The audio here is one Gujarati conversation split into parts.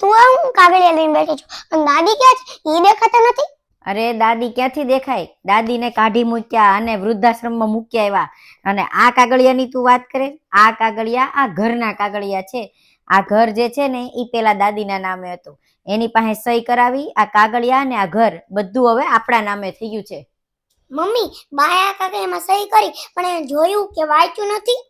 તું આ હું કાગળિયા લઈને બેઠી છું? અને દાદી ક્યાં છે? એ દેખાતા નથી? અરે દાદી ક્યાંથી દેખાય? દાદીને કાઢી મૂક્યા અને વૃદ્ધાશ્રમમાં મૂક્યા એવા અને આ કાગળિયાની તું વાત કરે? આ કાગળિયા આ ઘરના કાગળિયા છે. આ ઘર જે છે ને એ પેલા દાદીના નામે હતું. એની પાસે સહી કરાવી આ કાગળિયા અને આ ઘર બધું હવે આપણા નામે થઈ ગયું છે. મમ્મી બાયા કાગળિયામાં સહી કરી પણ જોયું કે વાંચ્યું નથી?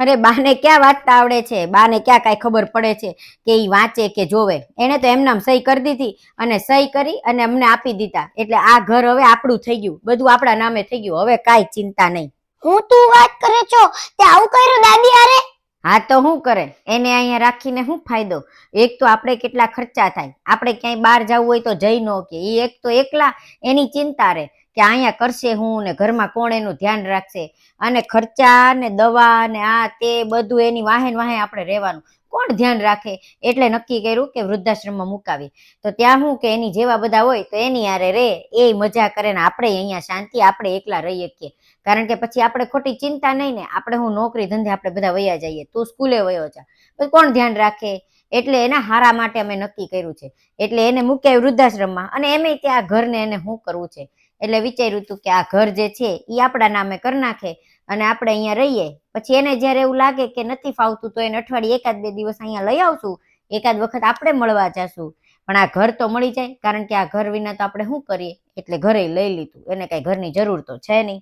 અરે, બાને ક્યાં વાંચતા આવડે છે? બાને ક્યાં કાંઈ ખબર પડે છે કે એ વાંચે કે જોવે? એને તો એમનામ સહી કરી દીધી અને સહી કરી અને અમને આપી દીધા. એટલે આ ઘર હવે આપણું થઈ ગયું. બધું આપણા નામે થઈ ગયું. હવે કાંઈ ચિંતા નહીં. હું તું વાત કરે છો? તે આવું કર્યું દાદી અરે હા, તો શું કરે? એને અહીંયા રાખીને શું ફાયદો? એક તો આપણે કેટલા ખર્ચા થાય. આપણે ક્યાંય બહાર જવું હોય તો જઈ ન કે એ એક તો એકલા એની ચિંતા રહે કે અહીંયા કરશે હું ને ઘરમાં કોણ એનું ધ્યાન રાખશે? અને ખર્ચા ને દવા ને આ તે બધું એની વાહે ને વાહે આપણે રહેવાનું. કોણ ધ્યાન રાખે? એટલે નક્કી કર્યું કે વૃદ્ધાશ્રમમાં મુકાવી. તો ત્યાં શું કે એની જેવા બધા હોય તો એની આરે રે, એ મજા કરે ને આપણે અહીંયા શાંતિ, આપણે એકલા રહી શકીએ કારણ કે પછી આપણે ખોટી ચિંતા નહીં ને, આપણે હું નોકરી ધંધે આપણે બધા વયા જઈએ. તું સ્કૂલે વયો જા. કોણ ધ્યાન રાખે? એટલે એના હારા માટે અમે નક્કી કર્યું છે. એટલે એને મૂક્યા વૃદ્ધાશ્રમમાં. અને એમે ત્યાં ઘરને એને શું કરવું છે? એટલે વિચાર્યું હતું કે આ ઘર જે છે એ આપણા નામે કરી નાખે અને આપણે અહીંયા રહીએ. પછી એને જ્યારે એવું લાગે કે નથી ફાવતું તો એને અઠવાડિયે એકાદ બે દિવસ અહીંયા લઈ આવશું. એકાદ વખત આપણે મળવા જશું. પણ આ ઘર તો મળી જાય કારણ કે આ ઘર વિના તો આપણે શું કરીએ? એટલે ઘરે લઈ લીધું. એને કઈ ઘરની જરૂર તો છે નહીં.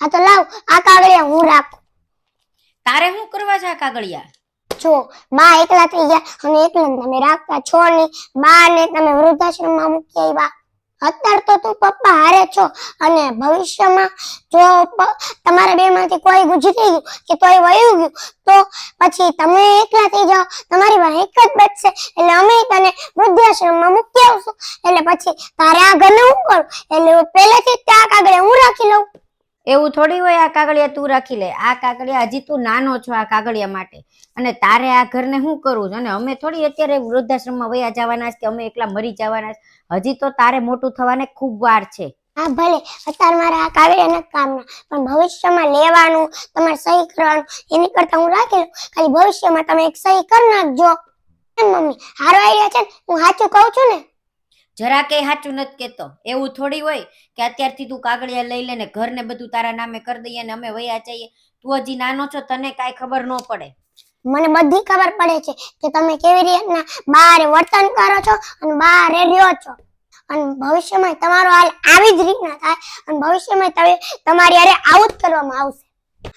હા તો લાવ આ કાગળિયા હું રાખું. તારે શું કરવા છે આ કાગળિયા? જો બા એકલા થઈ ગયા. અને એકલા તમે રાખતા છો ને બા ને તમે વૃદ્ધાશ્રમમાં મૂકી આવ્યા. અત્યારે તો તું પપ્પા હારે છો. અને ભવિષ્યમાં જો તમારા બે માંથી કોઈ ગુજરી ગયું કે કોઈ વયું ગયું, તો પછી તમે એકલા થઈ જાઓ. તમારી વાહ એક જ બચશે. એટલે અમે તને વૃદ્ધાશ્રમમાં મૂકી આવશું. એટલે પછી તારે આ ઘરને હું કરું? એટલે પહેલેથી જ ત્યાં કાગળે હું રાખી લઉં. એવું થોડી હોય આ કાગળિયા તું રાખી લે. આ કાગળિયા હજી તું નાનો છો આ કાગળિયા માટે. અને તારે આ ઘરને શું કરવું છે? અને અમે થોડી અત્યારે વૃદ્ધાશ્રમમાં વયા જવાના છે કે અમે એકલા મરી જવાના હજી તો તારે મોટું થવાને ખૂબ વાર છે. હા, ભલે. અત્યારે મારે આ કાગળિયા નથી કામના. પણ ભવિષ્યમાં લેવાનું, તમારે સહી કરવાનું, એની કરતા હું રાખી લઉં. ખાલી ભવિષ્યમાં તમે એક સહી કરી નાખજો. એમ મમ્મી. હારો આઈડિયા છે હું સાચું કહું છું ને? જરા કે સાચું નથી કેતો એવું થોડી હોય કે અત્યારથી તું કાગળિયા લઈ લે ને ઘરને બધું તારા નામે કરી દઈએ ને અમે વયા જઈએ. તું હજી નાનો છો, તને કાંઈ ખબર ન પડે. મને બધી ખબર પડે છે કે તમે કેવી રીતના બહાર વર્તન કરો છો અને બહાર રહ્યો છો. અને ભવિષ્યમાં તમારો હાલ આવી જ રીતના થાય અને ભવિષ્યમાં તમે, તમારી અરે આવું જ કરવામાં આવશે.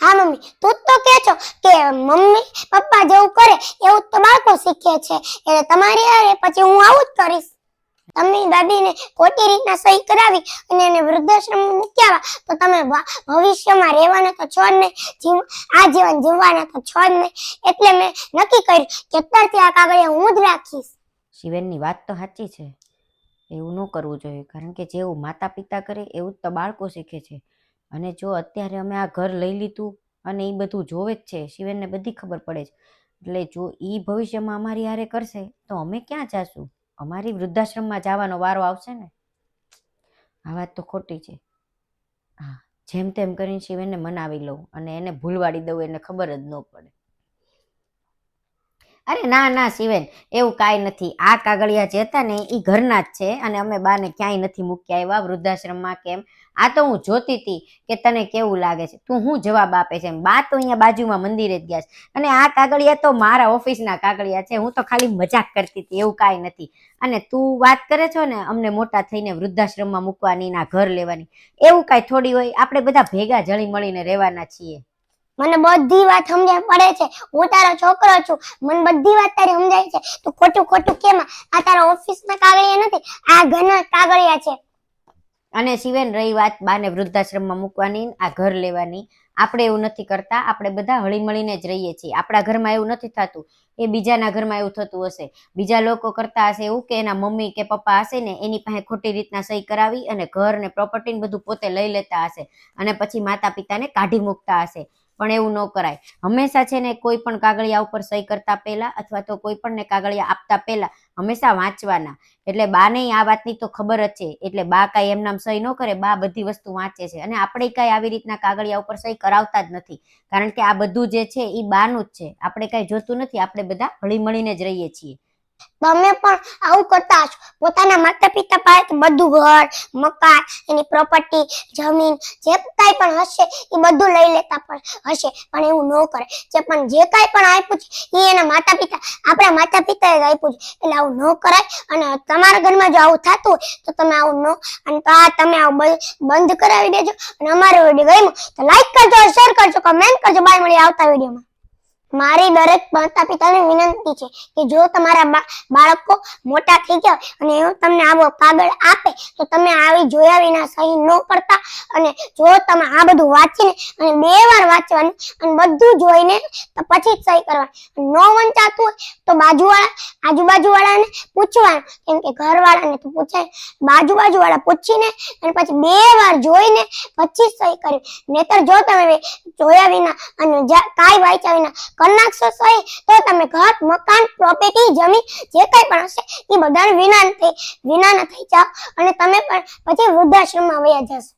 હા, મમ્મી, તું તો કે છો કે મમ્મી પપ્પા જેવું કરે એવું તો બાળકો શીખે છે. એટલે તમારી અરે પછી હું આવું જ કરીશ. તમે દાદીને ખોટી રીતના સહી કરાવી અને એને વૃદ્ધાશ્રમમાં મૂક્યા તો તમે ભવિષ્યમાં રહેવાના તો છો જ નહીં આ જીવન જીવવાના તો છો જ નહીં. એટલે મેં નક્કી કર્યું કે અત્યારથી આ કાગળિયા હું જ રાખીશ. શિવેનની વાત તો સાચી છે. એવું ન કરવું જોઈએ, કારણ કે જેવું માતા પિતા કરે એવું જ તો બાળકો શીખે છે. અને જો અત્યારે અમે આ ઘર લઈ લીધું અને એ બધું જોવે જ છે, શિવેનને બધી ખબર પડે છે. એટલે જો એ ભવિષ્યમાં અમારી હારે કરશે, તો અમે ક્યાં જાશું? અમારી વૃદ્ધાશ્રમમાં જવાનો વારો આવશે ને? આ વાત તો ખોટી છે. હા, જેમ તેમ કરીને શિવેનને મનાવી લઉં અને એને ભૂલવાડી દઉં, એને ખબર જ ન પડે. અરે ના ના, શિવેન, એવું કાંઈ નથી. આ કાગળિયા જે હતા ને એ ઘરના જ છે અને અમે બાને ક્યાંય નથી મૂક્યા એવા, વૃદ્ધાશ્રમમાં કેમ? આ તો હું જોતી હતી કે તને કેવું લાગે છે? તું હું જવાબ આપે છે બા તો અહીંયા બાજુમાં મંદિરે જ ગયા છે. અને આ કાગળિયા તો મારા ઓફિસના કાગળિયા છે. હું તો ખાલી મજાક કરતી હતી, એવું કાંઈ નથી. અને તું વાત કરે છો ને, અમને મોટા થઈને વૃદ્ધાશ્રમમાં મૂકવાની ના ઘર લેવાની. એવું કાંઈ થોડી હોય? આપણે બધા ભેગા જળી મળીને રહેવાના છીએ. મને બધી વાત સમજાય, પડે છે. હું તારો છોકરો છું. મને બધી વાત તારી સમજાય છે. તું ખોટું ખોટું કેમ? આ તારા ઓફિસના કાગળિયા નથી. આ ઘરના કાગળિયા છે. અને શિવેન, રહી વાત બાને વૃદ્ધાશ્રમમાં મૂકવાની, આ ઘર લેવાની. આપણે એવું નથી કરતા. આપણે બધા હળીમળીને જ રહીએ છીએ. આપણા ઘરમાં એવું નથી થતું. એ બીજાના ઘરમાં એવું થતું હશે. બીજા લોકો કરતા હશે એવું કે એના મમ્મી કે પપ્પા હશે ને, એની પાસે ખોટી રીતના સહી કરાવી અને ઘર ને પ્રોપર્ટી બધું પોતે લઈ લેતા હશે. અને પછી માતા પિતાને કાઢી મૂકતા હશે. પણ એવું ન કરાય. હંમેશા છે ને કોઈ પણ કાગળિયા ઉપર સહી કરતા પહેલા અથવા તો કોઈ પણ કાગળિયા આપતા પહેલા હંમેશા વાંચવાના. એટલે બાને આ વાતની તો ખબર જ છે. એટલે બા કાંઈ એમનામ સહી ન કરે, બા બધી વસ્તુ વાંચે છે. અને આપણે કાંઈ આવી રીતના કાગળિયા ઉપર સહી કરાવતા જ નથી. કારણ કે આ બધું જે છે એ બાનું જ છે. આપણે કાંઈ જોતું નથી. આપણે બધા હળીમળીને જ રહીએ છીએ. તમે પણ આવું કરતા છો પોતાના માતા પિતા પાસે બધું ઘર, મકાન, એની પ્રોપર્ટી જમીન, જે કાંઈ પણ હશે એ બધું લઈ લેતા પણ હશે. પણ એવું ન કરે. જે પણ જે કાંઈ પણ આપ્યું છે, એ એના માતા પિતા આપણા માતા પિતાએ આપ્યું છે. એટલે આવું ન કરાય. અને તમારા ઘરમાં જો આવું થતું હોય, તો તમે આવું ન, અને તો આ તમે આવું બંધ કરાવી દેજો. અને અમારો વીડિયો ગમ્યો, તો લાઈક કરજો શેર કરજો કમેન્ટ કરજો. બાય મળી આવતા વિડીયોમાં મારી દરેક માતા પિતાને વિનંતી છે કે જો તમારા બાળકો મોટા થઈ ગયા અને એવું તમને આવો કાગળ આપે, તો તમે આવી જોયા વિના સહી ન કરતા અને જો તમે આ બધું વાંચીને અને બે વાર વાંચવાનું અને બધું જોઈને તો પછી જ સહી કરવાની ન વંચાતું હોય તો બાજુવાળા આજુબાજુવાળાને પૂછવાનું. કેમ કે ઘરવાળાને તો પૂછાય. બાજુબાજુવાળા પૂછીને અને પછી બે વાર જોઈને પછી સહી કરવી. નહીતર જો તમે જોયા વિના અને કાંઈ વાંચ્યા વિના કરી નાખશો સહી તો તમે ઘર, મકાન પ્રોપર્ટી જમીન, જે કંઈ પણ હશે, એ બધાને વિના થઈ વિના થઈ જાઓ અને તમે પણ પછી વૃદ્ધાશ્રમમાં વયા જશો.